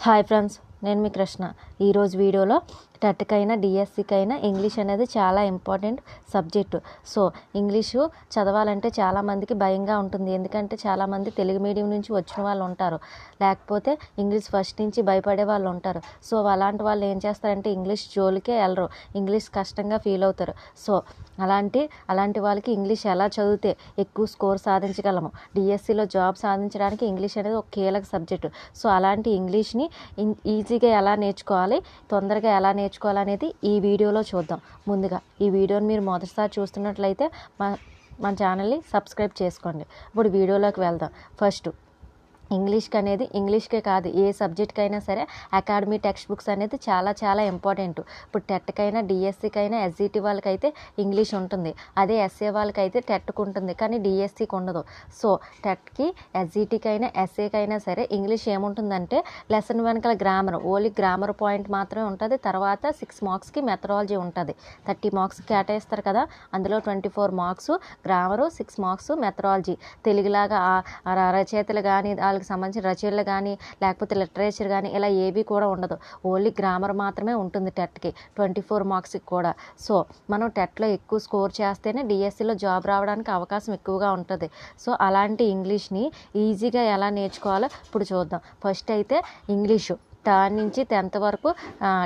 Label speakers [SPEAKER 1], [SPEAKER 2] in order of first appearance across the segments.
[SPEAKER 1] Hi friends నేను మీ కృష్ణ. ఈరోజు వీడియోలో టెట్కైనా డిఎస్సికైనా ఇంగ్లీష్ అనేది చాలా ఇంపార్టెంట్ సబ్జెక్టు. సో ఇంగ్లీషు చదవాలంటే చాలామందికి భయంగా ఉంటుంది. ఎందుకంటే చాలామంది తెలుగు మీడియం నుంచి వచ్చిన వాళ్ళు ఉంటారు. లేకపోతే ఇంగ్లీష్ ఫస్ట్ నుంచి భయపడే వాళ్ళు ఉంటారు. సో అలాంటి వాళ్ళు ఏం చేస్తారంటే ఇంగ్లీష్ జోలికే వెళ్ళరు ఇంగ్లీష్ కష్టంగా ఫీల్ అవుతారు. సో అలాంటి అలాంటి వాళ్ళకి ఇంగ్లీష్ ఎలా చదివితే ఎక్కువ స్కోర్ సాధించగలము? డిఎస్సిలో జాబ్ సాధించడానికి ఇంగ్లీష్ అనేది ఒక కీలక సబ్జెక్టు. సో అలాంటి ఇంగ్లీష్ని ఈజీగా ఎలా నేర్చుకోవాలి? తొందరగా ఎలా నేర్చుకోవాలి? నేర్చుకోవాలనేది ఈ వీడియోలో చూద్దాం. ముందుగా ఈ వీడియోని మీరు మొదటిసారి చూస్తున్నట్లయితే మా మన ఛానల్ని సబ్స్క్రైబ్ చేసుకోండి. ఇప్పుడు వీడియోలోకి వెళ్దాం. ఫస్ట్ ఇంగ్లీష్కి అనేది ఇంగ్లీష్కే కాదు ఏ సబ్జెక్ట్కి అయినా సరే అకాడమీ టెక్స్ట్ బుక్స్ అనేది చాలా చాలా ఇంపార్టెంట్. ఇప్పుడు టెట్కైనా డిఎస్సికైనా ఎస్జిటి వాళ్ళకైతే ఇంగ్లీష్ ఉంటుంది. అదే ఎస్ఏ వాళ్ళకైతే టెట్కు ఉంటుంది. కానీ డిఎస్సికి ఉండదు. సో టెట్కి ఎస్జిటికైనా ఎస్ఏకైనా సరే ఇంగ్లీష్ ఏముంటుందంటే లెసన్ వెనకాల గ్రామర్. ఓన్లీ గ్రామర్ పాయింట్ మాత్రమే ఉంటుంది. తర్వాత సిక్స్ మార్క్స్కి మెథడాలజీ ఉంటుంది. థర్టీ మార్క్స్ కేటాయిస్తారు కదా. అందులో twenty four marks grammar six marks methodology. తెలుగులాగా ఆ- రచయితలు కానీ వాళ్ళకి సంబంధించిన రచయితలు కానీ లేకపోతే లిటరేచర్ కానీ ఇలా ఏవి కూడా ఉండదు. ఓన్లీ గ్రామర్ మాత్రమే ఉంటుంది టెట్కి ట్వంటీ ఫోర్ మార్క్స్కి కూడా. సో మనం టెట్లో ఎక్కువ స్కోర్ చేస్తేనే డిఎస్సిలో జాబ్ రావడానికి అవకాశం ఎక్కువగా ఉంటుంది. సో అలాంటి ఇంగ్లీష్ని ఈజీగా ఎలా నేర్చుకోవాలో ఇప్పుడు చూద్దాం. ఫస్ట్ అయితే ఇంగ్లీషు. థర్డ్ నుంచి టెన్త్ వరకు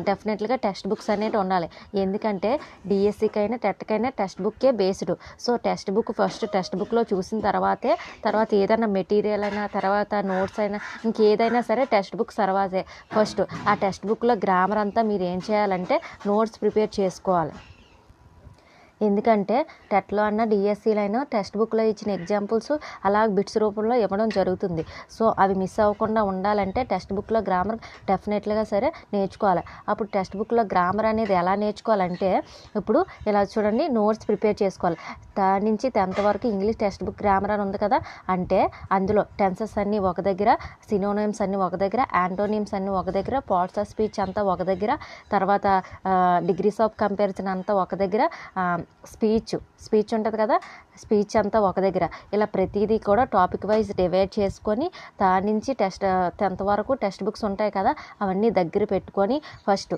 [SPEAKER 1] డెఫినెట్గా టెక్స్ట్ బుక్స్ అనేవి ఉండాలి. ఎందుకంటే డిఎస్సికైనా టెట్కైనా text బుక్కే based. So text book first text బుక్లో చూసిన తర్వాతే తర్వాత ఏదైనా మెటీరియల్ అయినా తర్వాత నోట్స్ అయినా ఇంకేదైనా సరే టెక్స్ట్ బుక్ తర్వాతే ఫస్ట్. ఆ టెక్స్ట్ బుక్లో గ్రామర్ అంతా మీరు ఏం చేయాలంటే నోట్స్ ప్రిపేర్ చేసుకోవాలి. ఎందుకంటే టెట్లో అన్న డిఎస్సీలో అయినా టెక్స్ట్ బుక్లో ఇచ్చిన ఎగ్జాంపుల్స్ అలా బిట్స్ రూపంలో ఇవ్వడం జరుగుతుంది. సో అవి మిస్ అవ్వకుండా ఉండాలంటే టెక్స్ట్ బుక్లో గ్రామర్ డెఫినెట్గా సరే నేర్చుకోవాలి. అప్పుడు టెక్స్ట్ బుక్లో గ్రామర్ అనేది ఎలా నేర్చుకోవాలంటే ఇప్పుడు ఇలా చూడండి నోట్స్ ప్రిపేర్ చేసుకోవాలి. దాని నుంచి టెన్త్ వరకు ఇంగ్లీష్ టెక్స్ట్ బుక్ గ్రామర్ అని ఉంది కదా అంటే అందులో టెన్సెస్ అన్నీ ఒక దగ్గర సినోనిమ్స్ అన్నీ ఒక దగ్గర యాంటోనిమ్స్ అన్నీ ఒక దగ్గర పార్ట్స్ ఆఫ్ స్పీచ్ అంతా ఒక దగ్గర తర్వాత డిగ్రీస్ ఆఫ్ కంపారిజన్ అంతా ఒక దగ్గర స్పీచ్ స్పీచ్ ఉంటుంది కదా? స్పీచ్ అంతా ఒక దగ్గర. ఇలా ప్రతిదీ కూడా టాపిక్ వైజ్ డివైడ్ చేసుకొని దాని నుంచి టెస్ట్ టెన్త్ వరకు టెక్స్ట్ బుక్స్ ఉంటాయి కదా? అవన్నీ దగ్గర పెట్టుకొని first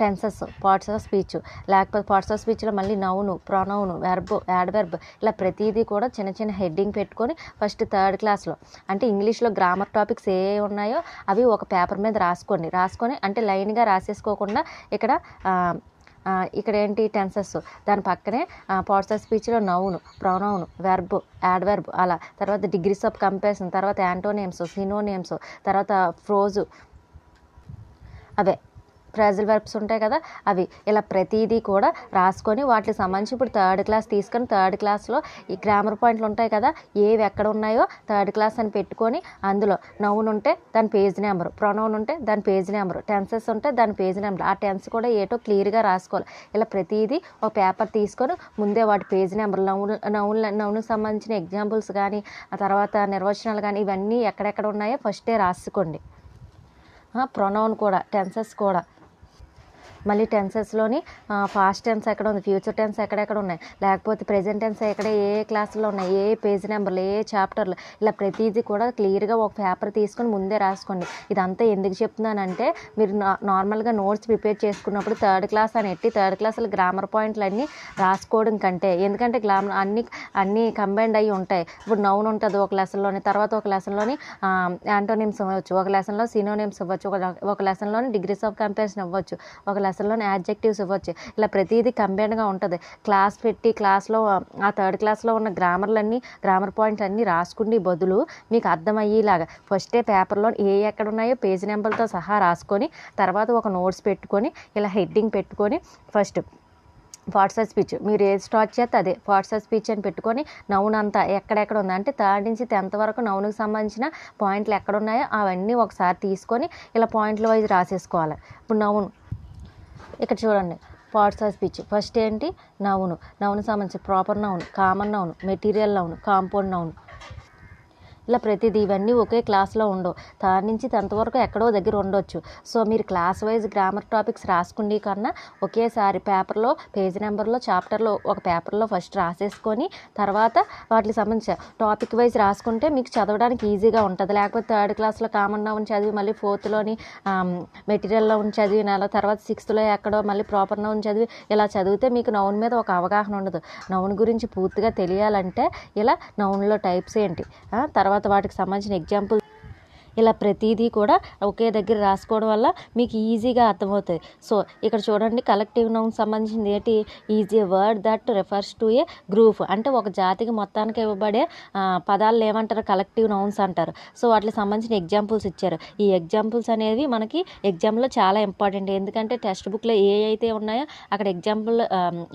[SPEAKER 1] tenses parts of speech. లేకపోతే పార్ట్స్ ఆఫ్ స్పీచ్లో మళ్ళీ noun pronoun verb add verb. ఇలా ప్రతిదీ కూడా చిన్న చిన్న హెడ్డింగ్ పెట్టుకొని ఫస్ట్ థర్డ్ క్లాస్లో. అంటే ఇంగ్లీష్లో గ్రామర్ టాపిక్స్ ఏ ఉన్నాయో అవి ఒక పేపర్ మీద రాసుకోండి. రాసుకొని అంటే లైన్గా రాసేసుకోకుండా ఇక్కడ ఇక్కడ ఏంటి టెన్సెస్ దాని పక్కనే పార్ట్స్ ఆఫ్ స్పీచ్లో noun pronoun verb add verb అలా. తర్వాత డిగ్రీస్ ఆఫ్ కంపారిజన్ తర్వాత యాంటోనేమ్స్ సినోనేమ్స్ తర్వాత ఫ్రోజు అవే. ఫ్రాజల్ వెర్బ్స్ ఉంటాయి కదా అవి ఇలా ప్రతిదీ కూడా రాసుకొని వాటికి సంబంధించి ఇప్పుడు థర్డ్ క్లాస్ తీసుకొని థర్డ్ క్లాస్లో ఈ గ్రామర్ పాయింట్లు ఉంటాయి కదా ఏవి ఎక్కడ ఉన్నాయో థర్డ్ క్లాస్ అని పెట్టుకొని అందులో నౌన్ ఉంటే దాని పేజ్ నెంబర్ ప్రొనౌన్ ఉంటే దాని పేజ్ నెంబర్ టెన్సెస్ ఉంటే దాని పేజ్ నెంబర్ ఆ టెన్స్ కూడా ఏటో క్లియర్గా రాసుకోవాలి. ఇలా ప్రతిదీ ఒక పేపర్ తీసుకొని ముందే వాటి పేజ్ నెంబర్ నౌన్ నౌన్ నౌన్కి సంబంధించిన ఎగ్జాంపుల్స్ కానీ ఆ తర్వాత నిర్వచనాలు కానీ ఇవన్నీ ఎక్కడెక్కడ ఉన్నాయో ఫస్టే రాసుకోండి. ప్రొనౌన్ కూడా టెన్సెస్ కూడా. మళ్ళీ టెన్సెస్లోని ఫాస్ట్ టెన్స్ ఎక్కడ ఉంది ఫ్యూచర్ టెన్స్ ఎక్కడెక్కడ ఉన్నాయి లేకపోతే ప్రెజెంట్ టెన్స్ ఎక్కడ ఏ ఏ క్లాసులో ఉన్నాయి ఏ పేజ్ నెంబర్లు ఏ చాప్టర్లు ఇలా ప్రతిదీ కూడా క్లియర్గా ఒక పేపర్ తీసుకొని ముందే రాసుకోండి. ఇదంతా ఎందుకు చెప్తున్నానంటే మీరు నార్మల్గా నోట్స్ ప్రిపేర్ చేసుకున్నప్పుడు థర్డ్ క్లాస్ అని ఎట్టి థర్డ్ క్లాసులు గ్రామర్ పాయింట్లు అన్నీ రాసుకోవడం కంటే ఎందుకంటే గ్రామర్ అన్ని అన్నీ కంబైండ్ అయ్యి ఉంటాయి. ఇప్పుడు నౌన్ ఉంటుంది ఒక లెసన్లోని తర్వాత ఒక లెసన్లోని యాంటోనిమ్స్ ఇవ్వచ్చు ఒక లెసన్లో సినోనిమ్స్ ఇవ్వచ్చు ఒక ఒక లెసన్లోని డిగ్రీస్ ఆఫ్ కంపారిజన్ ఇవ్వచ్చు ఒక లెసన్లోని యాడ్జెక్టివ్స్ ఇవ్వచ్చు. ఇలా ప్రతిదీ కంబైన్గా ఉంటుంది. క్లాస్ పెట్టి క్లాస్లో ఆ థర్డ్ క్లాస్లో ఉన్న గ్రామర్లన్నీ గ్రామర్ పాయింట్స్ అన్నీ రాసుకునే బదులు మీకు అర్థమయ్యేలాగా ఫస్టే పేపర్లో ఏ ఎక్కడ ఉన్నాయో పేజ్ నెంబర్తో సహా రాసుకొని తర్వాత ఒక నోట్స్ పెట్టుకొని ఇలా హెడ్డింగ్ పెట్టుకొని ఫస్ట్ వాట్సాప్ స్పీచ్ మీరు ఏది స్టార్ట్ చేస్తే అదే వాట్సాప్ స్పీచ్ అని పెట్టుకొని నౌన్ అంతా ఎక్కడెక్కడ ఉంది? అంటే థర్డ్ నుంచి టెన్త్ వరకు నౌన్కి సంబంధించిన పాయింట్లు ఎక్కడ ఉన్నాయో అవన్నీ ఒకసారి తీసుకొని ఇలా పాయింట్ల వైజ్ రాసేసుకోవాలి. ఇప్పుడు నౌన్ ఇక్కడ చూడండి పార్ట్స్ ఆఫ్ స్పీచ్ ఫస్ట్ ఏంటి? నౌను నౌను సంబంధించి proper noun common noun material noun compound noun ఇలా ప్రతిదీ ఇవన్నీ ఒకే క్లాస్లో ఉండవు. థర్డ్ నుంచి టెన్త్ వరకు ఎక్కడో దగ్గర ఉండొచ్చు. సో మీరు క్లాస్ వైజ్ గ్రామర్ టాపిక్స్ రాసుకుండి కన్నా ఒకేసారి పేపర్లో పేజ్ నెంబర్లో చాప్టర్లో ఒక పేపర్లో ఫస్ట్ రాసేసుకొని తర్వాత వాటికి సంబంధించిన టాపిక్ వైజ్ రాసుకుంటే మీకు చదవడానికి ఈజీగా ఉంటుంది. లేకపోతే థర్డ్ క్లాస్లో కామన్ నౌన్ చదివి మళ్ళీ ఫోర్త్లోని మెటీరియల్లో ఉంచి చదివి నెల తర్వాత సిక్స్త్లో ఎక్కడో మళ్ళీ ప్రాపర్ నౌన్ చదివి ఇలా చదివితే మీకు నౌన్ మీద ఒక అవగాహన ఉండదు. నౌన్ గురించి పూర్తిగా తెలియాలంటే ఇలా నౌన్లో టైప్స్ ఏంటి? తర్వాత తర్వాత వాటికి సంబంధించిన ఎగ్జాంపుల్ ఇలా ప్రతిదీ కూడా ఒకే దగ్గర రాసుకోవడం వల్ల మీకు ఈజీగా అర్థమవుతుంది సో ఇక్కడ చూడండి కలెక్టివ్ నౌన్ సంబంధించింది ఏంటి? Easy word that refers to a group. అంటే ఒక జాతికి మొత్తానికి ఇవ్వబడే పదాలు ఏమంటారు కలెక్టివ్ నౌన్స్ అంటారు. సో వాటికి సంబంధించిన ఎగ్జాంపుల్స్ ఇచ్చారు. ఈ ఎగ్జాంపుల్స్ అనేవి మనకి ఎగ్జామ్లో చాలా ఇంపార్టెంట్ ఎందుకంటే టెక్స్ట్ బుక్లో ఏ అయితే ఉన్నాయో అక్కడ ఎగ్జాంపుల్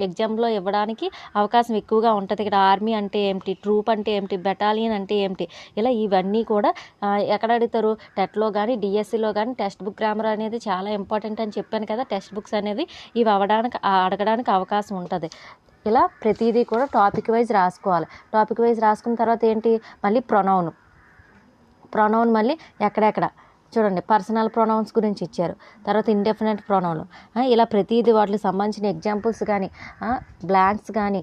[SPEAKER 1] ఎగ్జామ్లో ఇవ్వడానికి అవకాశం ఎక్కువగా ఉంటుంది. ఇక్కడ ఆర్మీ అంటే ఏమిటి? ట్రూప్ అంటే ఏమిటి? బెటాలియన్ అంటే ఏమిటి? ఇలా ఇవన్నీ కూడా ఎక్కడ అడుగుతారు టెట్లో కానీ డిఎస్సిలో కానీ టెక్స్ట్ బుక్ గ్రామర్ అనేది చాలా ఇంపార్టెంట్ అని చెప్పాను కదా. టెక్స్ట్ బుక్స్ అనేది ఇవి అవ్వడానికి అడగడానికి అవకాశం ఉంటుంది. ఇలా ప్రతిదీ కూడా టాపిక్ వైజ్ రాసుకోవాలి. టాపిక్ వైజ్ రాసుకున్న తర్వాత ఏంటి? మళ్ళీ ప్రొనౌన్. ప్రొనౌన్ మళ్ళీ ఎక్కడెక్కడ? చూడండి పర్సనల్ ప్రొనౌన్స్ గురించి ఇచ్చారు. తర్వాత ఇండెఫినెట్ ప్రొనౌన్. ఇలా ప్రతిదీ వాటికి సంబంధించిన ఎగ్జాంపుల్స్ కానీ బ్లాంక్స్ కానీ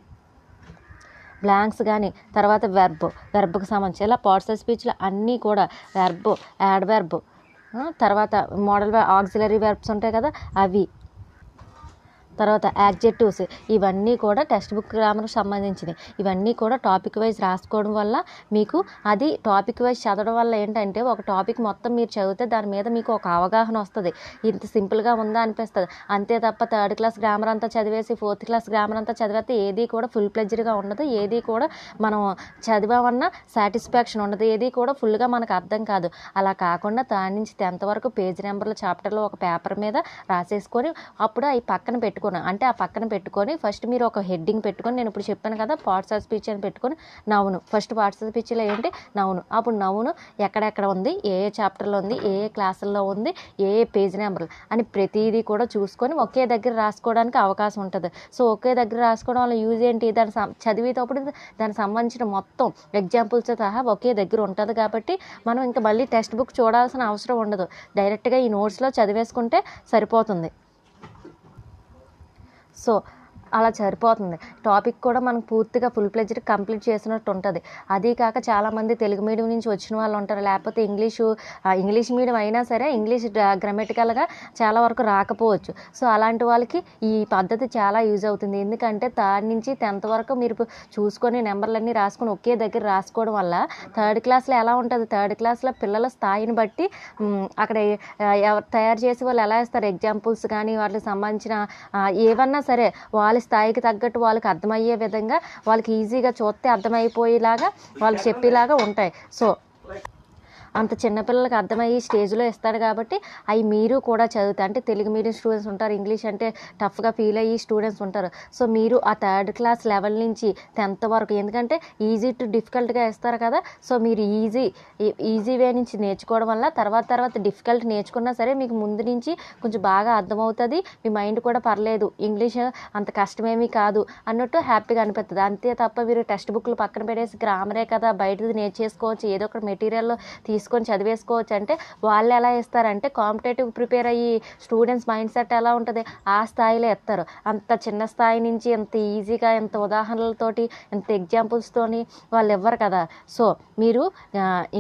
[SPEAKER 1] బ్లాంక్స్ కానీ తర్వాత వెర్బ్ వెర్బ్కి సంబంధించి ఇలా పార్ట్స్ ఆఫ్ స్పీచ్లో అన్నీ కూడా వెర్బ్ యాడ్ వెర్బ్ తర్వాత మోడల్ ఆక్సిలరీ వెర్బ్స్ ఉంటాయి కదా అవి. తర్వాత యాడ్జెక్టివ్స్ ఇవన్నీ కూడా టెక్స్ట్ బుక్ గ్రామర్కి సంబంధించినవి. ఇవన్నీ కూడా టాపిక్ వైజ్ రాసుకోవడం వల్ల మీకు అది టాపిక్ వైజ్ చదవడం వల్ల ఏంటంటే ఒక టాపిక్ మొత్తం మీరు చదివితే దాని మీద మీకు ఒక అవగాహన వస్తుంది. ఇంత సింపుల్గా ఉందా అనిపిస్తుంది. అంతే తప్ప థర్డ్ క్లాస్ గ్రామర్ అంతా చదివేసి ఫోర్త్ క్లాస్ గ్రామర్ అంతా చదివేస్తే ఏది కూడా ఫుల్ ప్లెజ్డ్గా ఉండదు. ఏది కూడా మనం చదివామన్న సాటిస్ఫాక్షన్ ఉండదు. ఏది కూడా ఫుల్గా మనకు అర్థం కాదు. అలా కాకుండా దాని నుంచి టెన్త్ వరకు పేజ్ నెంబర్ల చాప్టర్లో ఒక పేపర్ మీద రాసేసుకొని అప్పుడు అవి పక్కన పెట్టుకున్నాను అంటే ఆ పక్కన పెట్టుకొని ఫస్ట్ మీరు ఒక హెడ్డింగ్ పెట్టుకొని నేను ఇప్పుడు చెప్పాను కదా పార్ట్స్ ఆఫ్ స్పీచ్ అని పెట్టుకొని నవ్వును. ఫస్ట్ పార్ట్స్ ఆఫ్ స్పీచ్లో ఏంటి? నవ్వును. అప్పుడు నవ్వును ఎక్కడెక్కడ ఉంది ఏ ఏ చాప్టర్లో ఉంది ఏ ఏ క్లాసుల్లో ఉంది ఏ ఏ పేజ్ నెంబర్లు అని ప్రతిదీ కూడా చూసుకొని ఒకే దగ్గర రాసుకోవడానికి అవకాశం ఉంటుంది. సో ఒకే దగ్గర రాసుకోవడం వల్ల యూజ్ ఏంటి? దాని సం- చదివేటప్పుడు దానికి సంబంధించిన మొత్తం ఎగ్జాంపుల్స్ సహా ఒకే దగ్గర ఉంటుంది కాబట్టి మనం ఇంకా మళ్ళీ టెక్స్ట్ బుక్ చూడాల్సిన అవసరం ఉండదు. డైరెక్ట్గా ఈ నోట్స్లో చదివేసుకుంటే సరిపోతుంది. సో అలా సరిపోతుంది. టాపిక్ కూడా మనకు పూర్తిగా ఫుల్ ప్లెజ్డ్ కంప్లీట్ చేసినట్టు ఉంటుంది. అదీ కాక చాలామంది తెలుగు మీడియం నుంచి వచ్చిన వాళ్ళు ఉంటారు. లేకపోతే ఇంగ్లీషు ఇంగ్లీష్ మీడియం అయినా సరే ఇంగ్లీష్ గ్రామటికల్గా చాలా వరకు రాకపోవచ్చు. సో అలాంటి వాళ్ళకి ఈ పద్ధతి చాలా యూజ్ అవుతుంది. ఎందుకంటే థర్డ్ నుంచి టెన్త్ వరకు మీరు చూసుకొని నెంబర్లన్నీ రాసుకొని ఒకే దగ్గర రాసుకోవడం వల్ల థర్డ్ క్లాస్లో ఎలా ఉంటుంది? థర్డ్ క్లాస్లో పిల్లల స్థాయిని బట్టి అక్కడ ఎవరు తయారు చేసి వాళ్ళు ఎలా ఇస్తారు ఎగ్జాంపుల్స్ కానీ వాటికి సంబంధించిన ఏమన్నా సరే వాళ్ళ స్థాయికి తగ్గట్టు వాళ్ళకి అర్థమయ్యే విధంగా వాళ్ళకి ఈజీగా చూస్తే అర్థమైపోయేలాగా వాళ్ళకి చెప్పేలాగా ఉంటాయి. సో అంత చిన్నపిల్లలకి అర్థమయ్యే స్టేజ్లో ఇస్తాడు కాబట్టి అవి మీరు కూడా చదువుతారు అంటే తెలుగు మీడియం స్టూడెంట్స్ ఉంటారు ఇంగ్లీష్ అంటే టఫ్గా ఫీల్ అయ్యి స్టూడెంట్స్ ఉంటారు. సో మీరు ఆ థర్డ్ క్లాస్ లెవెల్ నుంచి టెన్త్ వరకు ఎందుకంటే ఈజీ టు డిఫికల్ట్గా ఇస్తారు కదా సో మీరు ఈజీ ఈజీ వే నుంచి నేర్చుకోవడం వల్ల తర్వాత తర్వాత డిఫికల్ట్ నేర్చుకున్నా సరే మీకు ముందు నుంచి కొంచెం బాగా అర్థమవుతుంది మీ మైండ్ కూడా పర్లేదు ఇంగ్లీష్ అంత కష్టమేమీ కాదు అన్నట్టు హ్యాపీగా అనిపిస్తుంది అంతే తప్ప మీరు టెక్స్ట్ బుక్లు పక్కన పెట్టేసి గ్రామరే కదా బయటది నేర్చేసుకోవచ్చు ఏదో ఒక మెటీరియల్ తీసుకొని చదివేసుకోవచ్చు అంటే వాళ్ళు ఎలా ఇస్తారంటే కాంపిటేటివ్ ప్రిపేర్ అయ్యి స్టూడెంట్స్ మైండ్ సెట్ ఎలా ఉంటుంది? ఆ స్థాయిలో ఇస్తారు అంత చిన్న స్థాయి నుంచి ఎంత ఈజీగా ఎంత ఉదాహరణలతోటి ఎంత ఎగ్జాంపుల్స్తోని వాళ్ళు ఇవ్వరు కదా. సో మీరు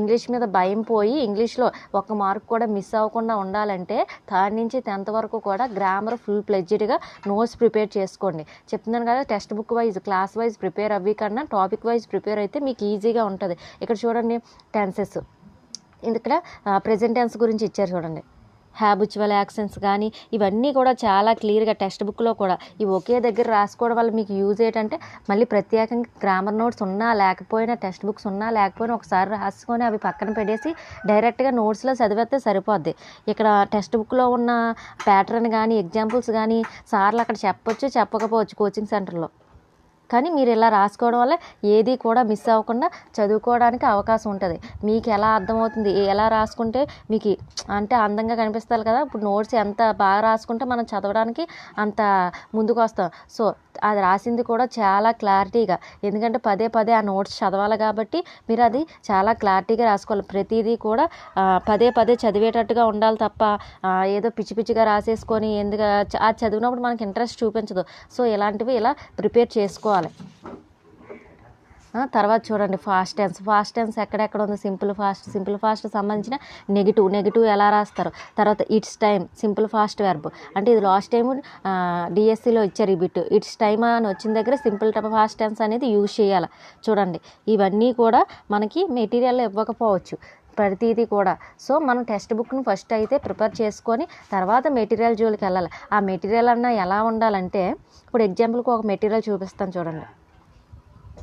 [SPEAKER 1] ఇంగ్లీష్ మీద భయం పోయి ఇంగ్లీష్లో ఒక మార్క్ కూడా మిస్ అవ్వకుండా ఉండాలంటే థర్డ్ నుంచి టెన్త్ వరకు కూడా గ్రామర్ ఫుల్ ప్లెడ్జ్డ్గా నోట్స్ ప్రిపేర్ చేసుకోండి. చెప్తున్నాను కదా text book wise class wise prepare అవ్వి కన్నా టాపిక్ వైజ్ ప్రిపేర్ అయితే మీకు ఈజీగా ఉంటుంది. ఇక్కడ చూడండి టెన్సెస్. ఇక్కడ ప్రజెంట్ టెన్స్ గురించి ఇచ్చారు చూడండి. హ్యాబుచువల్ యాక్షన్స్ కానీ ఇవన్నీ కూడా చాలా క్లియర్గా టెక్స్ట్ బుక్లో కూడా ఇవి ఒకే దగ్గర రాసుకోవడం వల్ల మీకు యూజ్ ఏంటంటే మళ్ళీ ప్రత్యేకంగా గ్రామర్ నోట్స్ ఉన్నా లేకపోయినా టెక్స్ట్ బుక్స్ ఉన్నా లేకపోయినా ఒకసారి రాసుకొని అవి పక్కన పెట్టేసి డైరెక్ట్గా నోట్స్లో చదివేస్తే సరిపోద్ది. ఇక్కడ టెక్స్ట్ బుక్లో ఉన్న ప్యాటర్న్ కానీ ఎగ్జాంపుల్స్ కానీ సార్లు అక్కడ చెప్పొచ్చు చెప్పకపోవచ్చు కోచింగ్ సెంటర్లో కానీ మీరు ఇలా రాసుకోవడం వల్ల ఏది కూడా మిస్ అవ్వకుండా చదువుకోవడానికి అవకాశం ఉంటుంది. మీకు ఎలా అర్థమవుతుంది? ఎలా రాసుకుంటే మీకు అంటే అందంగా కనిపిస్తారు కదా? ఇప్పుడు నోట్స్ ఎంత బాగా రాసుకుంటే మనం చదవడానికి అంత ముందుకు వస్తాం సో అది రాసింది కూడా చాలా క్లారిటీగా. ఎందుకంటే పదే పదే ఆ నోట్స్ చదవాలి కాబట్టి మీరు అది చాలా క్లారిటీగా రాసుకోవాలి. ప్రతిదీ కూడా పదే పదే చదివేటట్టుగా ఉండాలి తప్ప ఏదో పిచ్చి పిచ్చిగా రాసేసుకొని ఎందుకు అది చదివినప్పుడు మనకి ఇంట్రెస్ట్ చూపించదు. సో ఇలాంటివి ఇలా ప్రిపేర్ చేసుకోవాలి. ఆ, తర్వాత చూడండి ఫాస్ట్ టెన్స్ ఫాస్ట్ టెన్స్ ఎక్కడెక్కడ ఉంది? సింపుల్ ఫాస్ట్ సింపుల్ ఫాస్ట్ సంబంధించిన నెగిటివ్ నెగిటివ్ ఎలా రాస్తారు? తర్వాత it's time simple past verb అంటే ఇది లాస్ట్ టైం డిఎస్సిలో ఇచ్చారు ఈ బిట్ ఇట్స్ టైమ్ అని వచ్చిన దగ్గర సింపుల్ టైప్ ఫాస్ట్ టెన్స్ అనేది యూజ్ చేయాలి. చూడండి ఇవన్నీ కూడా మనకి మెటీరియల్ ఇవ్వకపోవచ్చు. ప్రతిదీ కూడా. సో మనం టెక్స్ట్ బుక్ను ఫస్ట్ అయితే ప్రిపేర్ చేసుకొని తర్వాత మెటీరియల్ జోలికి వెళ్ళాలి. ఆ మెటీరియల్ అన్న ఎలా ఉండాలంటే ఇప్పుడు ఎగ్జాంపుల్కి ఒక మెటీరియల్ చూపిస్తాను చూడండి.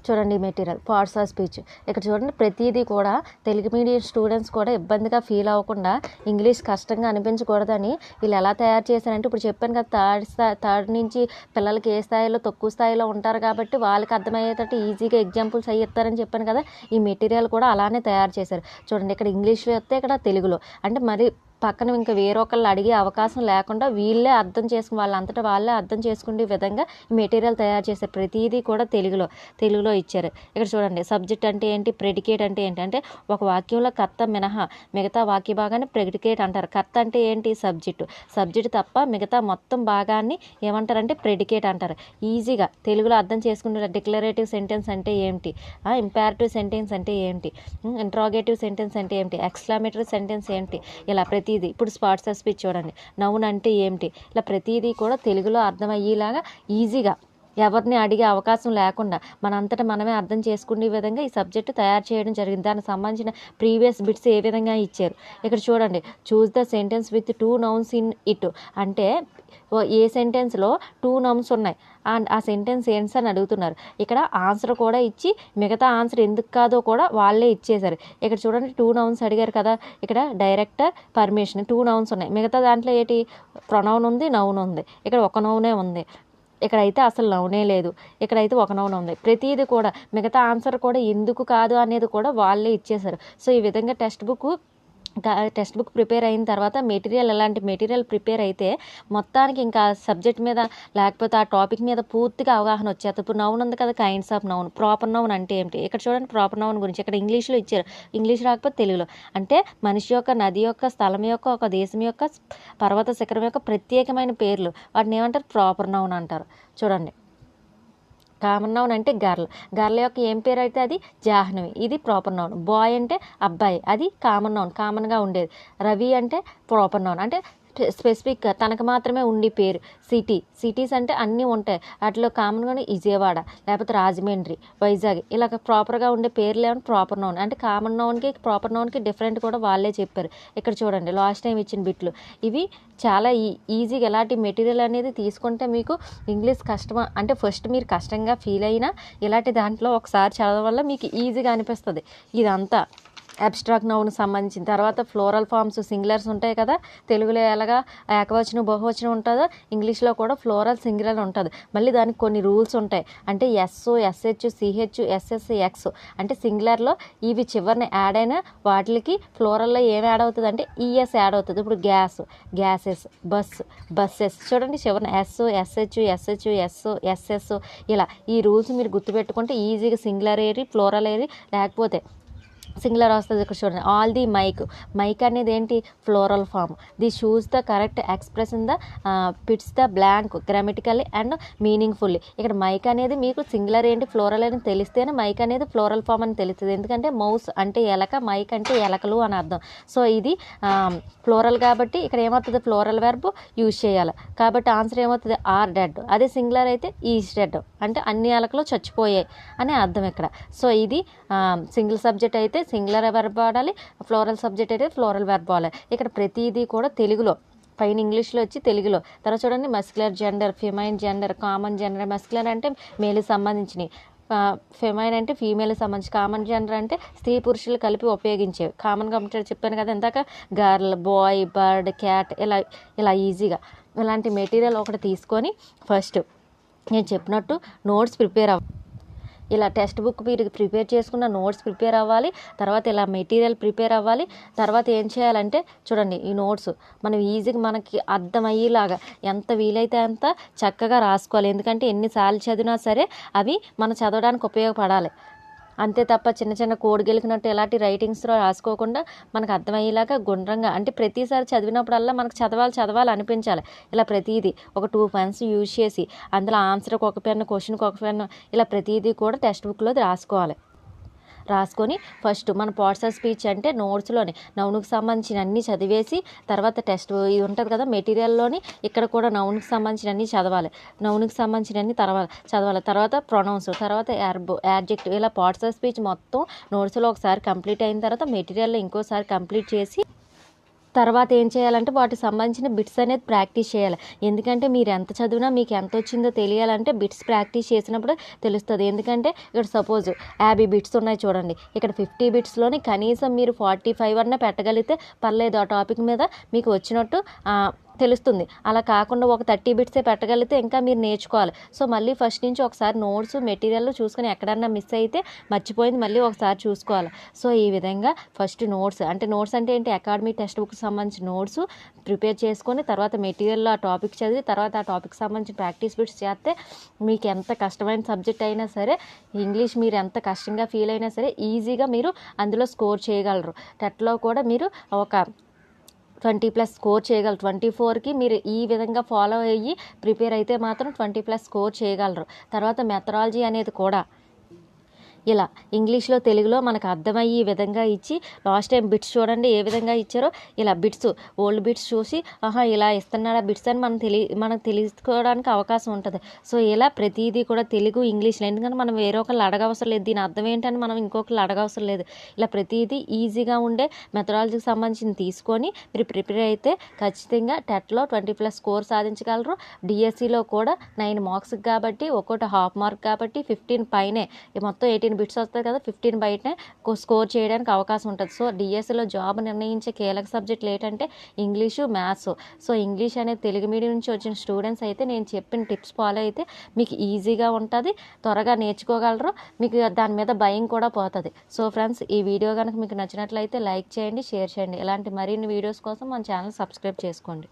[SPEAKER 1] చూడండి ఈ మెటీరియల్ పార్ట్స్ ఆఫ్ స్పీచ్ ఇక్కడ చూడండి ప్రతిదీ కూడా తెలుగు మీడియం స్టూడెంట్స్ కూడా ఇబ్బందిగా ఫీల్ అవ్వకుండా ఇంగ్లీష్ కష్టంగా అనిపించకూడదని వీళ్ళు ఎలా తయారు చేశారంటే ఇప్పుడు చెప్పాను కదా థర్డ్ స్థాయి థర్డ్ నుంచి పిల్లలకి ఏ స్థాయిలో తక్కువ స్థాయిలో ఉంటారు కాబట్టి వాళ్ళకి అర్థమయ్యేటట్టు ఈజీగా ఎగ్జాంపుల్స్ అయ్యి ఇస్తారని చెప్పాను కదా ఈ మెటీరియల్ కూడా అలానే తయారు చేశారు. చూడండి ఇక్కడ ఇంగ్లీష్లో వస్తే ఇక్కడ తెలుగులో. అంటే మరి పక్కన ఇంకా వేరొకళ్ళు అడిగే అవకాశం లేకుండా వీళ్ళే అర్థం చేసుకుని వాళ్ళంతటా వాళ్ళే అర్థం చేసుకునే విధంగా మెటీరియల్ తయారు చేశారు ప్రతిదీ కూడా తెలుగులో తెలుగులో ఇచ్చారు. ఇక్కడ చూడండి సబ్జెక్ట్ అంటే ఏంటి ప్రెడికేట్ అంటే ఏంటి? అంటే ఒక వాక్యంలో కర్త మినహా మిగతా వాక్య భాగాన్ని ప్రెడికేట్ అంటారు. కర్త అంటే ఏంటి? సబ్జెక్టు. సబ్జెక్ట్ తప్ప మిగతా మొత్తం భాగాన్ని ఏమంటారంటే ప్రెడికేట్ అంటారు. ఈజీగా తెలుగులో అర్థం చేసుకునే డిక్లరేటివ్ సెంటెన్స్ అంటే ఏంటి? ఇంపారిటివ్ సెంటెన్స్ అంటే ఏంటి? ఇంట్రాగేటివ్ సెంటెన్స్ అంటే ఏంటి? ఎక్స్క్లామేటరీ సెంటెన్స్ ఏంటి? ఇలా ప్రతి ప్రతిదీ. ఇప్పుడు స్పాట్స్ ఆఫ్ స్పీచ్ చూడండి నౌన్ అంటే ఏమిటి? ఇలా ప్రతిదీ కూడా తెలుగులో అర్థమయ్యేలాగా ఈజీగా ఎవరిని అడిగే అవకాశం లేకుండా మనంతటా మనమే అర్థం చేసుకునే విధంగా ఈ సబ్జెక్టు తయారు చేయడం జరిగింది. దానికి సంబంధించిన ప్రీవియస్ బిట్స్ ఏ విధంగా ఇచ్చారు? ఇక్కడ చూడండి. Choose the sentence with two nouns in it. అంటే ఏ సెంటెన్స్లో టూ నౌన్స్ ఉన్నాయి? అండ్ ఆ సెంటెన్స్ ఏంటి అని అడుగుతున్నారు. ఇక్కడ ఆన్సర్ కూడా ఇచ్చి మిగతా ఆన్సర్ ఎందుకు కాదో కూడా వాళ్ళే ఇచ్చేశారు. ఇక్కడ చూడండి. టూ నౌన్స్ అడిగారు కదా. ఇక్కడ డైరెక్టర్ పర్మిషన్ టూ నౌన్స్ ఉన్నాయి. మిగతా దాంట్లో ఏంటి? ప్రొనౌన్ ఉంది నౌన్ ఉంది. ఇక్కడ ఒక నౌనే ఉంది. ఇక్కడైతే అసలు నౌనే లేదు. ఇక్కడైతే ఒక నౌన్ ఉంది. ప్రతిదీ కూడా మిగతా ఆన్సర్ కూడా ఎందుకు కాదు అనేది కూడా వాళ్ళే ఇచ్చేశారు. సో ఈ విధంగా text book text book prepare అయిన తర్వాత మెటీరియల్ ఎలాంటి మెటీరియల్ ప్రిపేర్ అయితే మొత్తానికి ఇంకా సబ్జెక్ట్ మీద లేకపోతే ఆ టాపిక్ మీద పూర్తిగా అవగాహన వచ్చేది. ఇప్పుడు నౌన్ ఉంది కదా kinds of noun. Proper noun అంటే ఏమిటి? ఇక్కడ చూడండి ప్రాపర్ నౌన్ గురించి. ఇక్కడ ఇంగ్లీష్లో ఇచ్చారు. ఇంగ్లీష్ రాకపోతే తెలుగులో. అంటే మనిషి యొక్క నది యొక్క స్థలం యొక్క ఒక దేశం యొక్క పర్వత శిఖరం యొక్క ప్రత్యేకమైన పేర్లు. వాటిని ఏమంటారు? ప్రాపర్ నౌన్ అంటారు. చూడండి. కామన్ నౌన్ అంటే గర్ల్. గర్ల్ యొక్క ఏం పేరు అయితే అది? జాహ్నవి. ఇది ప్రాపర్ నౌన్. బాయ్ అంటే అబ్బాయి. అది కామన్ నౌన్. కామన్గా ఉండేది. రవి అంటే ప్రాపర్ నౌన్. అంటే స్పెసిఫిక్గా తనకు మాత్రమే ఉండి పేరు. సిటీ. సిటీస్ అంటే అన్నీ ఉంటాయి. వాటిలో కామన్గానే విజయవాడ లేకపోతే రాజమండ్రి వైజాగ్. ఇలాగ ప్రాపర్గా ఉండే పేర్లు ఏమైనా ప్రాపర్ నౌన్ అంటే కామన్ నౌన్కి ప్రాపర్ నౌన్కి డిఫరెంట్ కూడా వాళ్ళే చెప్పారు. ఇక్కడ చూడండి లాస్ట్ టైం ఇచ్చిన బిట్లు. ఇవి చాలా ఈ ఈజీగా ఎలాంటి మెటీరియల్ అనేది తీసుకుంటే మీకు ఇంగ్లీష్ కష్టమా అంటే ఫస్ట్ మీరు కష్టంగా ఫీల్ అయినా ఇలాంటి దాంట్లో ఒకసారి చదవడం వల్ల మీకు ఈజీగా అనిపిస్తుంది. ఇదంతా. అబ్స్ట్రాక్ట్ నౌన్ సంబంధించిన తర్వాత ఫ్లోరల్ ఫార్మ్స్ సింగులర్స్ ఉంటాయి కదా. తెలుగులో ఎలాగా ఏకవచనం బహువచనం ఉంటుందో ఇంగ్లీష్లో కూడా ఫ్లోరల్ సింగులర్ ఉంటుంది. మళ్ళీ దానికి కొన్ని రూల్స్ ఉంటాయి. అంటే S S H C H S S X అంటే సింగులర్లో ఇవి చివరిని యాడ్ అయిన వాటికి ఫ్లోరల్లో ఏం యాడ్ అవుతుంది అంటే ఈఎస్ యాడ్ అవుతుంది. ఇప్పుడు గ్యాస్ గ్యాసెస్ బస్ బస్సెస్ చూడండి చివరిన S S H S H S S S ఇలా ఈ రూల్స్ మీరు గుర్తుపెట్టుకుంటే ఈజీగా సింగులర్ ఏరి ఫ్లోరల్ ఏరి లేకపోతే సింగులర్ వస్తుంది ఇక్కడ చూడండి. ఆల్ ది మైక్ మైక్ అనేది ఏంటి? Plural form the choose the correct express in the pits the blank grammatically and meaningfully ఇక్కడ మైక్ అనేది మీకు సింగులర్ ఏంటి ఫ్లోరల్ అని తెలిస్తేనే మైక్ అనేది ఫ్లోరల్ ఫామ్ అని తెలుస్తుంది. ఎందుకంటే మౌస్ అంటే ఎలక మైక్ అంటే ఎలకలు అని అర్థం. సో ఇది um, ఫ్లోరల్ కాబట్టి ఇక్కడ ఏమవుతుంది? ఫ్లోరల్ వెర్బ్ యూజ్ చేయాలి. కాబట్టి ఆన్సర్ ఏమవుతుంది? ఆర్ డెడ్ అదే సింగులర్ అయితే e ఈజ్ డెడ్ అంటే అన్ని ఎలకలు చచ్చిపోయాయి అనే అర్థం ఇక్కడ. సో ఇది um, సింగిల్ సబ్జెక్ట్ అయితే సింగులర్ వెర్బ్ వాడాలి ఫ్లోరల్ సబ్జెక్ట్ అయితే ఫ్లోరల్ వెర్బ్ వాడాలి. ఇక్కడ ప్రతిదీ కూడా తెలుగులో పైన ఇంగ్లీష్లో వచ్చి తెలుగులో. తర్వాత చూడండి masculine gender feminine gender common gender masculine అంటే మేలు సంబంధించినవి. ఫెమైన్ అంటే ఫీమేల్ సంబంధించి కామన్ జెండర్ అంటే స్త్రీ పురుషులు కలిపి ఉపయోగించేవి. కామన్ కంప్యూటర్ చెప్పాను కదా ఇందాక గర్ల్ బాయ్ బర్డ్ క్యాట్ ఇలా ఇలా ఈజీగా ఇలాంటి మెటీరియల్ ఒకటి తీసుకొని ఫస్ట్ నేను చెప్పినట్టు నోట్స్ ప్రిపేర్ అవ్వ ఇలా టెక్స్ట్ బుక్ మీరు ప్రిపేర్ చేసుకున్న నోట్స్ ప్రిపేర్ అవ్వాలి తర్వాత ఇలా మెటీరియల్ ప్రిపేర్ అవ్వాలి తర్వాత ఏం చేయాలంటే చూడండి ఈ నోట్స్ మనం ఈజీగా మనకి అర్థమయ్యేలాగా ఎంత వీలైతే అంత చక్కగా రాసుకోవాలి. ఎందుకంటే ఎన్నిసార్లు చదివినా సరే అవి మనం చదవడానికి ఉపయోగపడాలి. అంతే తప్ప చిన్న చిన్న కోడ్ గెలికినట్టు ఎలాంటి రైటింగ్స్లో రాసుకోకుండా మనకు అర్థమయ్యేలాగా గుండ్రంగా అంటే ప్రతిసారి చదివినప్పుడల్లా మనకు చదవాలి చదవాలి అనిపించాలి. ఇలా ప్రతిదీ ఒక టూ పెన్స్ యూజ్ చేసి అందులో ఆన్సర్కి ఒక పెన్ క్వశ్చన్కి ఒక పెన్ ఇలా ప్రతిదీ కూడా టెక్స్ట్ బుక్లో రాసుకోవాలి. రాసుకొని ఫస్ట్ మన పార్ట్స్ ఆఫ్ స్పీచ్ అంటే నోట్స్లోని నౌన్కి సంబంధించిన అన్ని చదివేసి తర్వాత టెస్ట్ ఇది ఉంటుంది కదా మెటీరియల్లోని ఇక్కడ కూడా నౌన్కి సంబంధించిన అన్ని చదవాలి. నౌన్కి సంబంధించిన అన్ని తర్వాత చదవాలి. తర్వాత ప్రొనౌన్స్ తర్వాత యార్బో యాడ్జెక్ట్ ఇలా పార్ట్స్ ఆఫ్ స్పీచ్ మొత్తం నోట్స్లో ఒకసారి కంప్లీట్ అయిన తర్వాత మెటీరియల్లో ఇంకోసారి కంప్లీట్ చేసి తర్వాత ఏం చేయాలంటే వాటికి సంబంధించిన బిట్స్ అనేది ప్రాక్టీస్ చేయాలి. ఎందుకంటే మీరు ఎంత చదివినా మీకు ఎంత వచ్చిందో తెలియాలంటే బిట్స్ ప్రాక్టీస్ చేసినప్పుడు తెలుస్తుంది. ఎందుకంటే ఇక్కడ సపోజ్ యాభై బిట్స్ ఉన్నాయి చూడండి. ఇక్కడ ఫిఫ్టీ బిట్స్లోని కనీసం మీరు ఫార్టీ ఫైవ్ అన్న పెట్టగలిగితే పర్లేదు ఆ టాపిక్ మీద మీకు వచ్చినట్టు తెలుస్తుంది. అలా కాకుండా ఒక థర్టీ బిట్సే పెట్టగలిగితే ఇంకా మీరు నేర్చుకోవాలి. సో మళ్ళీ ఫస్ట్ నుంచి ఒకసారి నోట్స్ మెటీరియల్ చూసుకొని ఎక్కడన్నా మిస్ అయితే మర్చిపోయింది మళ్ళీ ఒకసారి చూసుకోవాలి. సో ఈ విధంగా ఫస్ట్ నోట్స్ అంటే నోట్స్ అంటే ఏంటి? అకాడమీ టెక్స్ట్ బుక్ సంబంధించిన నోట్స్ ప్రిపేర్ చేసుకొని తర్వాత మెటీరియల్లో ఆ టాపిక్ చదివి తర్వాత ఆ టాపిక్ సంబంధించిన ప్రాక్టీస్ బిట్స్ చేస్తే మీకు ఎంత కష్టమైన సబ్జెక్ట్ అయినా సరే ఇంగ్లీష్ మీరు ఎంత కష్టంగా ఫీల్ అయినా సరే ఈజీగా మీరు అందులో స్కోర్ చేయగలరు. టెట్లో కూడా మీరు ఒక ట్వంటీ ప్లస్ స్కోర్ చేయగలరు. ట్వంటీ ఫోర్కి మీరు ఈ విధంగా ఫాలో అయ్యి ప్రిపేర్ అయితే మాత్రం ట్వంటీ ప్లస్ స్కోర్ చేయగలరు. తర్వాత మెథడాలజీ అనేది కూడా ఇలా ఇంగ్లీష్లో తెలుగులో మనకు అర్థమయ్యే విధంగా ఇచ్చి లాస్ట్ టైం బిట్స్ చూడండి ఏ విధంగా ఇచ్చారో ఇలా బిట్స్ ఓల్డ్ బిట్స్ చూసి ఆహా ఇలా ఇస్తున్నాడా బిట్స్ అని మనం తెలి మనకు తెలుసుకోవడానికి అవకాశం ఉంటుంది. సో ఇలా ప్రతిదీ కూడా తెలుగు ఇంగ్లీష్లో ఎందుకంటే మనం వేరే ఒకళ్ళు అడగవసరం లేదు. దీని అర్థం ఏంటని మనం ఇంకొకళ్ళు అడగవసరం లేదు. ఇలా ప్రతిదీ ఈజీగా ఉండే మెథడాలజీకి సంబంధించిన తీసుకొని మీరు ప్రిపేర్ అయితే ఖచ్చితంగా టెట్లో ట్వంటీ ప్లస్ స్కోర్ సాధించగలరు. డిఎస్సిలో కూడా నైన్ మార్క్స్ కాబట్టి ఒక్కోటి హాఫ్ మార్క్ కాబట్టి ఫిఫ్టీన్ పైనే ఈ మొత్తం ఎయిటీన్ బిట్స్ వస్తాయి కదా ఫిఫ్టీన్ బయటనే స్కోర్ చేయడానికి అవకాశం ఉంటుంది. సో డిఎస్సిలో జాబ్ నిర్ణయించే కీలక సబ్జెక్టులు ఏంటంటే ఇంగ్లీషు మ్యాథ్స్. సో ఇంగ్లీష్ అనేది తెలుగు మీడియం నుంచి వచ్చిన స్టూడెంట్స్ అయితే నేను చెప్పిన టిప్స్ ఫాలో అయితే మీకు ఈజీగా ఉంటుంది త్వరగా నేర్చుకోగలరు మీకు దాని మీద భయం కూడా పోతుంది. సో ఫ్రెండ్స్ ఈ వీడియో కనుక మీకు నచ్చినట్లయితే లైక్ చేయండి షేర్ చేయండి. ఇలాంటి మరిన్ని వీడియోస్ కోసం మన ఛానల్ సబ్స్క్రైబ్ చేసుకోండి.